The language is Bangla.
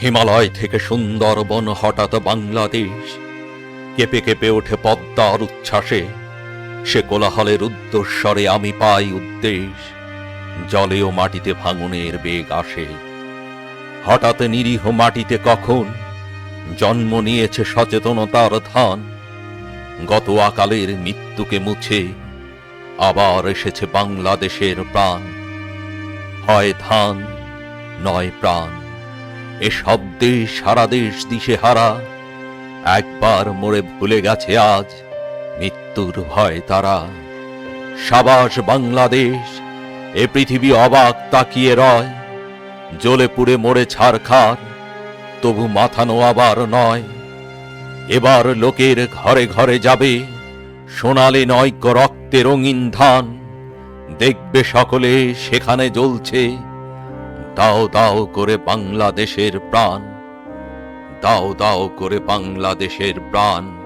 হিমালয় থেকে সুন্দরবন হঠাৎ বাংলাদেশ। কেঁপে কেঁপে ওঠে পদ্মার উচ্ছ্বাসে। সে কোলাহলের উদ্দস্বরে আমি পাই উদ্দেশ। জলে ও মাটিতে ভাঙনের বেগ আসে। হঠাৎ নিরীহ মাটিতে কখন জন্ম নিয়েছে সচেতনতার ধান। গত আকালের মৃত্যুকে মুছে আবার এসেছে বাংলাদেশের প্রাণ। হয় ধান, নয় প্রাণ। এ শব্দে সারা দেশ দিশে হারা। একবার মোড়ে ভুলে গেছে আজ, মৃত্যুর ভয় তারা। সাবাস বাংলাদেশ, এ পৃথিবী অবাক তাকিয়ে রয়। জ্বলে পুড়ে মোড়ে ছারখার, তবু মাথানো আবার নয়। এবার লোকের ঘরে ঘরে যাবে, সোনালে নৈক্য রক্তে রঙিন ধান। দেখবে সকলে সেখানে জ্বলছে দাও দাও করে বাংলাদেশের প্রাণ। দাও দাও করে বাংলাদেশের প্রাণ।